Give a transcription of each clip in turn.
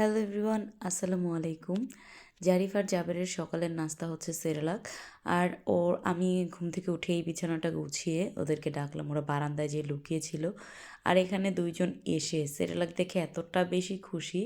Hello everyone, আসসালামু আলাইকুম। জারিফ আর জাবেরের সকালের নাস্তা হচ্ছে সেরেলাক। আর ওর, আমি ঘুম থেকে উঠে এই বিছানাটা গুছিয়ে ওদেরকে ডাকলাম। ওরা বারান্দায় যে লুকিয়েছিল। আর এখানে দুইজন এসে সেরেলাক দেখে এতটা বেশি খুশি,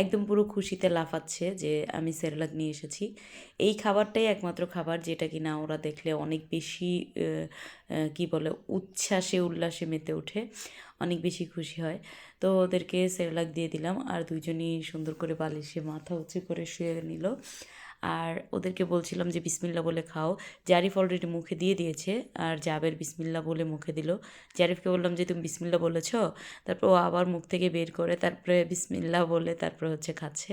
একদম পুরো খুশিতে লাফাচ্ছে যে আমি সেরেলাক নিয়ে এসেছি। এই খাবারটাই একমাত্র খাবার যেটা কিনা ওরা দেখলে অনেক বেশি কি বলে, উচ্ছ্বাসে, উল্লাসে মেতে ওঠে, অনেক বেশি খুশি হয়। তো ওদেরকে সেরেলাক দিয়ে দিলাম। আর দুইজনই সুন্দর করে বালিশে মাথা উঁচু করে শুয়ে নিল। আর ওদেরকে বলছিলাম যে বিসমিল্লা বলে খাও। জারিফ অলরেডি মুখে দিয়ে দিয়েছে। আর জাবের বিসমিল্লা বলে মুখে দিল। জারিফকে বললাম যে, তুমি বিসমিল্লা বলেছ? তারপর ও আবার মুখ থেকে বের করে তারপরে বিসমিল্লা বলে তারপরে হচ্ছে খাচ্ছে।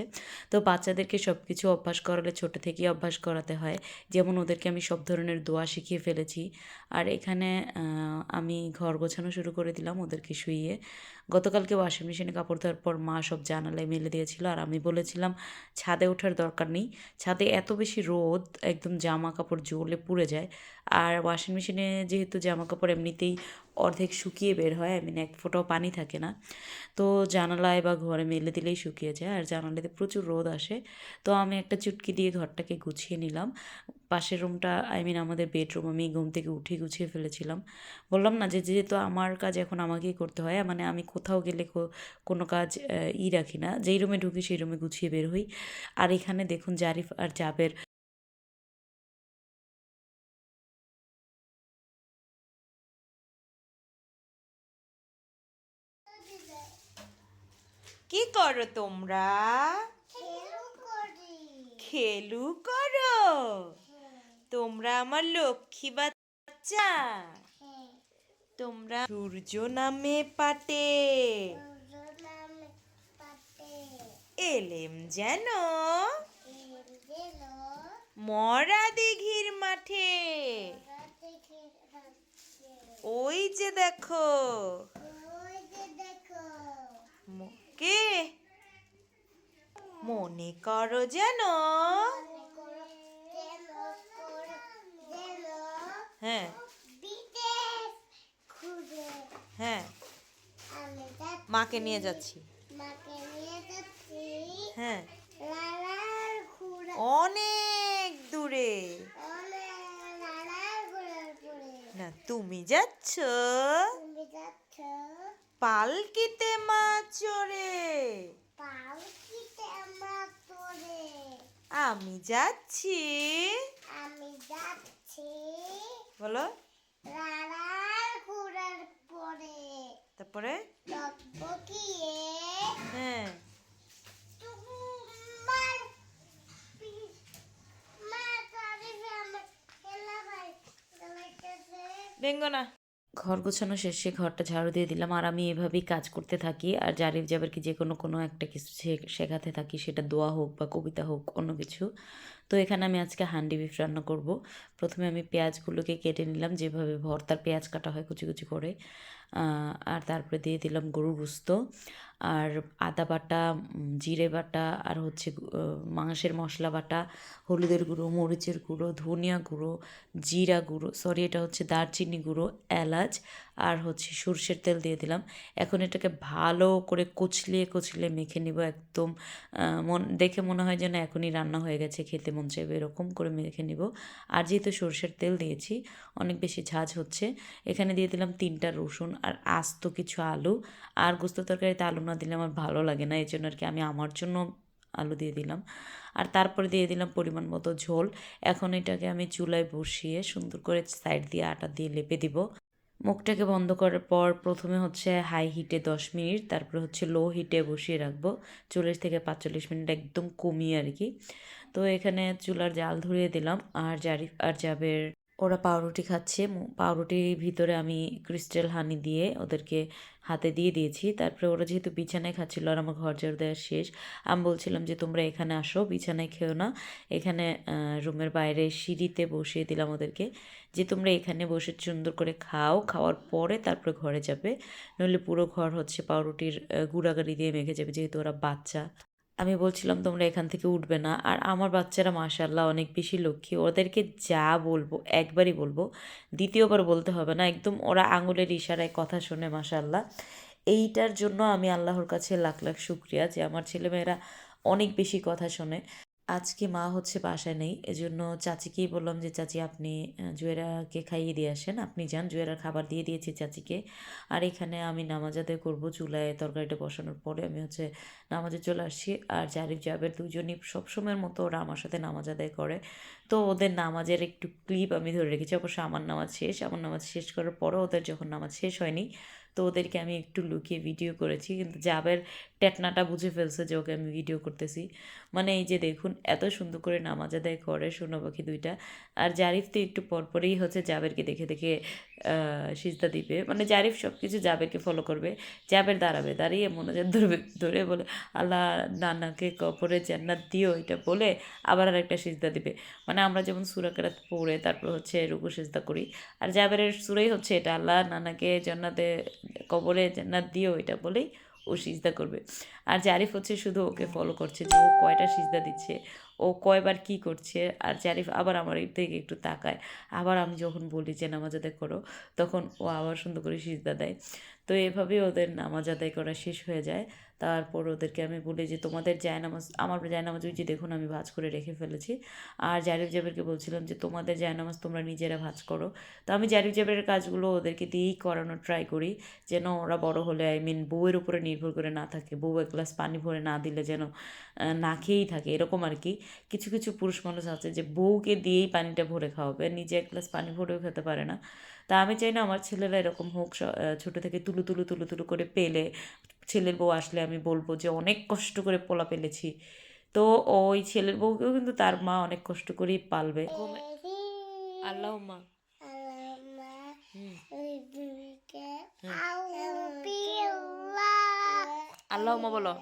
তো বাচ্চাদেরকে সব কিছু অভ্যাস করালে ছোটো থেকেই অভ্যাস করাতে হয়। যেমন ওদেরকে আমি সব ধরনের দোয়া শিখিয়ে ফেলেছি। আর এখানে আমি ঘর গোছানো শুরু করে দিলাম ওদেরকে শুইয়ে। গতকালকে ওয়াশিং মেশিনে কাপড় ধোয়ার পর মা সব জানালায় মেলে দিয়েছিল আর আমি বলেছিলাম, ছাদে ওঠার দরকার নেই। ছাদে এত বেশি রোদ, একদম জামা কাপড় জ্বলে পুড়ে যায়। আর ওয়াশিং মেশিনে যেহেতু জামা কাপড় এমনিতেই অর্ধেক শুকিয়ে বের হয় আই মিন এক ফোঁটাও পানি থাকে না। তো জানালায় বা ঘরে মেলে দিলেই শুকিয়ে যায়, আর জানালাতে প্রচুর রোদ আসে। তো আমি একটা চুটকি দিয়ে ঘরটাকে গুছিয়ে নিলাম। পাশের রুমটা আই মিন আমাদের বেডরুম আমি ঘুম থেকে উঠে গুছিয়ে ফেলেছিলাম। বললাম না যে, যেহেতু আমার কাজ এখন আমাকেই করতে হয় মানে আমি কোথাও গেলে কোনো কাজ ই রাখি না। যেই রুমে ঢুকি, সেই রুমে গুছিয়ে বের হই। আর এখানে দেখুন, জারিফ আর জাবের কি করো তোমরা? খেলু করো। তোমরা আমার লক্ষ্মী বাচ্চা। তোমরা সূর্য নামে পাটে। এলেম যেন মরা দিঘির মাঠে। ওই যে দেখো। কে? মনে করো যেন। হ্যাঁ। হ্যাঁ। মাকে নিয়ে যাচ্ছি। হ্যাঁ। অনেক দূরে। না, তুমি যাচ্ছ? পালকিতে মা চড়ে। পালকিতে মা চড়ে। আমি যাচ্ছি। আমি যাচ্ছি। বলো। রানার ঘোড়ার পরে। তারপরে? টকবকিয়ে হ্যাঁ। তোমার পি- ঘর গোছানো শেষে ঘরটা ঝাড়ু দিয়ে দিলাম। আর আমি এভাবেই কাজ করতে থাকি। আর জারিফ জাবেরকে যে কোনো কোনো একটা কিছু শেখাতে থাকি। সেটা দোয়া হোক বা কবিতা হোক, অন্য কিছু। তো এখানে আমি আজকে হান্ডি বিফ রান্না করব। প্রথমে আমি পেঁয়াজগুলোকে কেটে নিলাম। যেভাবে ভর্তার পেঁয়াজ কাটা হয় কুচি কুচি করে। আর তারপরে দিয়ে দিলাম গরু গুস্ত। আর আদা বাটা জিরে বাটা, আর হচ্ছে মাংসের মশলা বাটা, হলুদের গুঁড়ো, মরিচের গুঁড়ো, ধনিয়া গুঁড়ো, জিরা গুঁড়ো সরি এটা হচ্ছে দারচিনি গুঁড়ো, এলাচ, আর হচ্ছে সর্ষের তেল দিয়ে দিলাম। এখন এটাকে ভালো করে কুচলিয়ে কুচলিয়ে মেখে নিব একদম মন, দেখে মনে হয় যেন এখনই রান্না হয়ে গেছে, খেতে মন চাইবে, এরকম করে মেখে নিব। আর যেহেতু সর্ষের তেল দিয়েছি, অনেক বেশি ঝাঁজ হচ্ছে, এখানে দিয়ে দিলাম তিনটা রসুন আর আস্ত কিছু আলু, আর গোস্ত তরকারিতে আলু না দিলে আমার ভালো লাগে না এই জন্য আর কি আমি আমার জন্য আলু দিয়ে দিলাম। আর তারপরে দিয়ে দিলাম পরিমাণ মতো ঝোল। এখন এটাকে আমি চুলায় বসিয়ে সুন্দর করে সাইড দিয়ে আটা দিয়ে লেপে দিব। মুখটাকে বন্ধ করার পর প্রথমে হচ্ছে হাই হিটে দশ মিনিট, তারপরে হচ্ছে লো হিটে বসিয়ে রাখব। চল্লিশ থেকে পাঁচচল্লিশ মিনিট একদম কমিয়ে আর কি। তো এখানে চুলার জাল ধরিয়ে দিলাম। আর জারি, আর জাবের, ওরা পাউরুটি খাচ্ছে। পাউরুটির ভিতরে আমি ক্রিস্টাল হানি দিয়ে ওদেরকে হাতে দিয়ে দিয়েছি। তারপরে ওরা যেহেতু বিছানায় খাচ্ছিল আর আমার ঘর ঝাড়ু দেওয়া শেষ, আমি বলছিলাম যে, তোমরা এখানে আসো, বিছানায় খেও না। এখানে রুমের বাইরে সিঁড়িতে বসিয়ে দিলাম ওদেরকে যে, তোমরা এখানে বসে সুন্দর করে খাও। খাওয়ার পরে তারপরে ঘরে যাবে। নইলে পুরো ঘর হচ্ছে পাউরুটির গুড়াগাড়ি দিয়ে মেখে যাবে যেহেতু ওরা বাচ্চা। আমি বলছিলাম, তোমরা এখান থেকে উঠবে না। আর আমার বাচ্চারা মাশাল্লাহ অনেক বেশি লক্ষ্মী। ওদেরকে যা বলব, একবারই বলব, দ্বিতীয়বার বলতে হবে না। একদম ওরা আঙুলের ইশারায় কথা শোনে মাশাল্লাহ এইটার জন্য আমি আল্লাহর কাছে লাখ লাখ শুক্রিয়া যে আমার ছেলেমেয়েরা অনেক বেশি কথা শোনে। আজকে মা হচ্ছে বাসায় নেই, এজন্য চাচিকেই বললাম যে, চাচি, আপনি জুয়েরাকে খাইয়ে দিয়ে আসেন, আপনি যান, জুয়েরার খাবার দিয়ে দিয়েছি চাচিকে। আর এখানে আমি নামাজ আদায় করব, চুলায় তরকারিটা বসানোর পরে আমি হচ্ছে নামাজে চলে আসছি। আর জারিফ জাবের দুজনই সবসময়ের মতো ওরা আমার সাথে নামাজ আদায় করে। তো ওদের নামাজের একটু ক্লিপ আমি ধরে রেখেছি, অবশ্য আমার নামাজ শেষ। আমার নামাজ শেষ করার পরও ওদের যখন নামাজ শেষ হয়নি তো ওদেরকে আমি একটু লুকিয়ে ভিডিও করেছি। কিন্তু জাবের টেটনাটা বুঝে ফেলছে যে ওকে আমি ভিডিও করতেছি। মানে এই যে দেখুন, এত সুন্দর করে নামাজ আদায় করে সোনা পাখি দুইটা। আর জারিফ তো একটু পরপরেই হচ্ছে জাবেরকে দেখে দেখে সিজদা দিবে। মানে জারিফ সব কিছু জাবেরকে ফলো করবে। জাবের দাঁড়াবে, দাঁড়িয়ে মনোজাত ধরবে, ধরে বলে, আল্লাহ নানাকে কপরে জান্নাত দিও, এটা বলে আবার আর একটা সিজদা দিবে। মানে আমরা যেমন সুরাকেরাত পড়ে, তারপর হচ্ছে রুকু সিজদা করি। আর জাবেরের সুরেই হচ্ছে এটা, আল্লাহ নানাকে জান্নাতে, কবরে জান্নাত দিও, এটা বলেই ও সিজদা করবে। আর জারিফ হচ্ছে শুধু ওকে ফলো করছে যে ও কয়টা সিজদা দিচ্ছে। ও কয়বার কি করছে? আর জারিফ আবার আমার দিকে একটু তাকায়। আবার আমি যখন বলি যে, নামাজ আদায় করো, তখন ও আবার সুন্দর করে সিজদা দেয়। তো এভাবেই ওদের নামাজ আদায় করা শেষ হয়ে যায়। তারপর ওদেরকে আমি বলি যে, তোমাদের জায়নামাজ, আমার জায়নামাজ ওই যে দেখুন আমি ভাজ করে রেখে ফেলেছি। আর জারিফ জাবেরকে বলছিলাম যে, তোমাদের জায়নামাজ তোমরা নিজেরা ভাজ করো। তো আমি জারিফ জাবেরের কাজগুলো ওদেরকে দিয়েই করানোর ট্রাই করি, যেন ওরা বড় হলে আই মিন বউয়ের উপরে নির্ভর করে না থাকে, বউ এক গ্লাস পানি ভরে না দিলে যেন না খেয়েই থাকে, এরকম আর কি। কিছু কিছু পুরুষ মানুষ আছে যে, বউকে দিয়েই পানিটা ভরে খাওয়াবে, নিজে এক গ্লাস পানি ভরেও খেতে পারে না। তা আমি চাই না আমার ছেলেরা এরকম হোক ছোটো থেকে তুলু তুলু তুলু তুলু করে পেলে ছেলের বউ আসলে আমি বলব যে অনেক কষ্ট করে পোলা পেলেছি। তো ওই ছেলের বউকেও কিন্তু তার মা অনেক কষ্ট করেই পালবে। আল্লাহ মা আল্লাহ মা বলো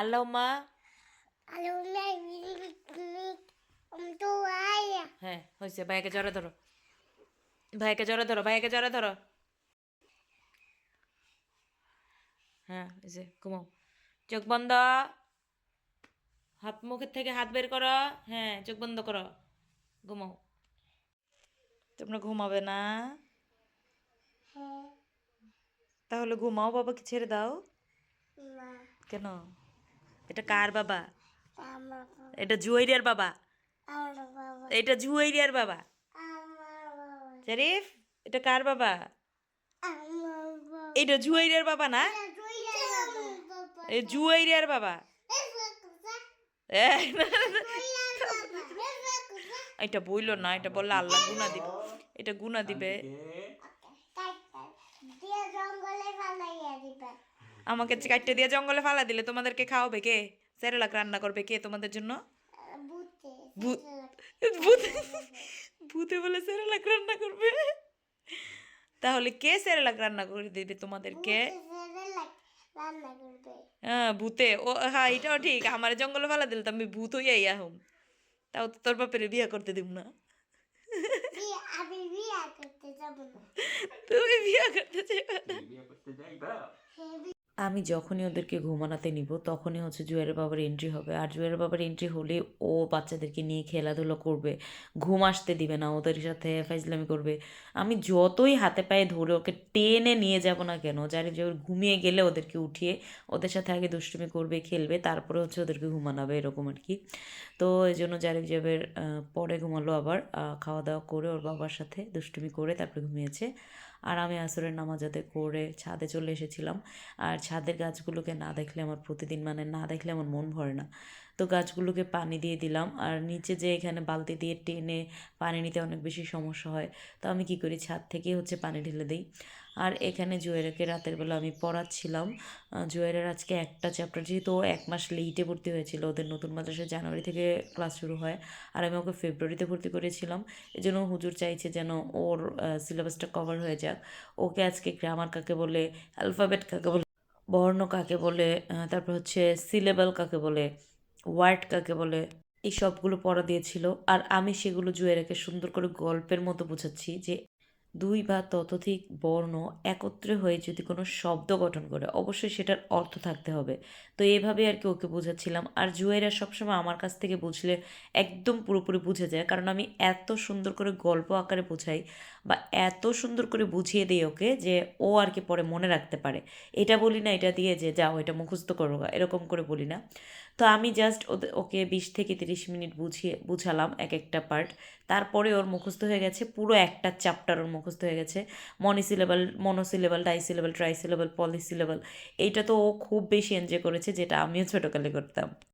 আল্লাহ মা হ্যাঁ হয়েছে ভাইকে জড়ে ধরো। ভাইকে জড়ে ধরো ভাইকে জড়ে ধরো। হ্যাঁ এই যে ঘুমাও। চোখ বন্ধ। হাত মুখের থেকে হাত বের করো। হ্যাঁ চোখ বন্ধ করো। ঘুমাও। তোমরা ঘুমাবে না। তাহলে ঘুমাও বাবাকে ছেড়ে দাও? কেন? এটা কার বাবা? এটা জুয়েরিয়ার বাবা। বাবা। এটা জুয়েরিয়ার বাবা। শরীফ এটা কার বাবা? এটা জুয়েরিয়ার বাবা না? এই জুয়েরিয়ার বাবা। এটা বইলো না এটা বললে আল্লাহ গুনা দিবে। এটা গুনা দিবে। আমাকে কাটতে দিয়ে জঙ্গলে ফালা দিলে তোমাদেরকে খাওয়াবে কে? সেরেলাক রান্না করবে কে তোমাদের জন্য? ভূত ভূতে ভূতে বলে সেরেলাক রান্না করবে। তাহলে কে সেরেলাক রান্না করে দিবে তোমাদেরকে? হ্যাঁ ভূতে। ও হ্যাঁ এটাও ঠিক। আমার জঙ্গলে ফালা দিলে তো আমি ভূত হইয়াই আহম। তাও তো তোর বাপের বিয়া করতে দিব না। আমি বিয়ে করতে যাব না। তুমি বিয়া করতে আমি যখনই ওদেরকে ঘুমানাতে নিব, তখনই হচ্ছে জুয়ের বাবার এন্ট্রি হবে। আর জুয়ের বাবার এন্ট্রি হলে ও বাচ্চাদেরকে নিয়ে খেলাধুলো করবে। ঘুম আসতে দিবে না, ওদের সাথে ফাইজলামি করবে। আমি যতই হাতে পায়ে ধরে ওকে টেনে নিয়ে যাব না কেন, জানি যে ঘুমিয়ে গেলে ওদেরকে উঠিয়ে ওদের সাথে আগে দুষ্টুমি করবে, খেলবে, তারপরে হচ্ছে ওদেরকে ঘুমানাবে, এরকম আর কি। তো এই জন্য জারিফ জাবের পরে ঘুমালো আবার খাওয়া দাওয়া করে ওর বাবার সাথে দুষ্টুমি করে তারপরে ঘুমিয়েছে। আর আমি আসরের নামাজাতে করে ছাদে চলে এসেছিলাম। আর ছাদের গাছগুলোকে না দেখলে আমার প্রতিদিন মানে না দেখলে আমার মন ভরে না। তো গাছগুলোকে পানি দিয়ে দিলাম। আর নিচে যে এখানে বালতি দিয়ে টেনে পানি নিতে অনেক বেশি সমস্যা হয়। তো আমি কি করি? ছাদ থেকেই হচ্ছে পানি ঢেলে দিই। আর এখানে জুয়েরাকে রাতের বেলা আমি পড়াচ্ছিলাম। জুয়েরের আজকে একটা চ্যাপ্টার যেহেতু এক মাস লেটে ভর্তি হয়েছিল, ওদের নতুন মাদ্রাসায় জানুয়ারি থেকে ক্লাস শুরু হয় আর আমি ওকে ফেব্রুয়ারিতে ভর্তি করেছিলাম। এই জন্য হুজুর চাইছে যেন ওর সিলেবাসটা কভার হয়ে যাক। ওকে আজকে গ্রামার কাকে বলে অ্যালফাবেট কাকে বলে, বর্ণ কাকে বলে তারপর হচ্ছে সিলেবল কাকে বলে ওয়ার্ড কাকে বলে, এই সবগুলো পড়া দিয়েছিল। আর আমি সেগুলো জুয়েরাকে সুন্দর করে গল্পের মতো বোঝাচ্ছি যে দুই বা ততোধিক বর্ণ একত্রে হয়ে যদি কোনো শব্দ গঠন করে, অবশ্যই সেটার অর্থ থাকতে হবে। তো এভাবে আর কি ওকে বোঝাচ্ছিলাম। আর জুয়েরা সবসময় আমার কাছ থেকে বুঝলে একদম পুরোপুরি বুঝে যায়। কারণ আমি এত সুন্দর করে গল্প আকারে বোঝাই বা এত সুন্দর করে বুঝিয়ে দিই ওকে যে ও আর কি পরে মনে রাখতে পারে। এটা বলি না, এটা দিয়ে যে যাও, এটা মুখস্থ করো এরকম করে বলি না। তো আমি জাস্ট ওকে বিশ থেকে তিরিশ মিনিট বুঝিয়ে, বুঝালাম এক একটা পার্ট তারপরে ওর মুখস্থ হয়ে গেছে, পুরো একটা চ্যাপ্টার ওর মুখস্থ হয়ে গেছে। মনিসিলেবল মনোসিলেবল ডাইসিলেবল ট্রাইসিলেবল পলিসিলেবল এইটা তো ও খুব বেশি এনজয় করেছে, যেটা আমিও ছোটোকালে করতাম।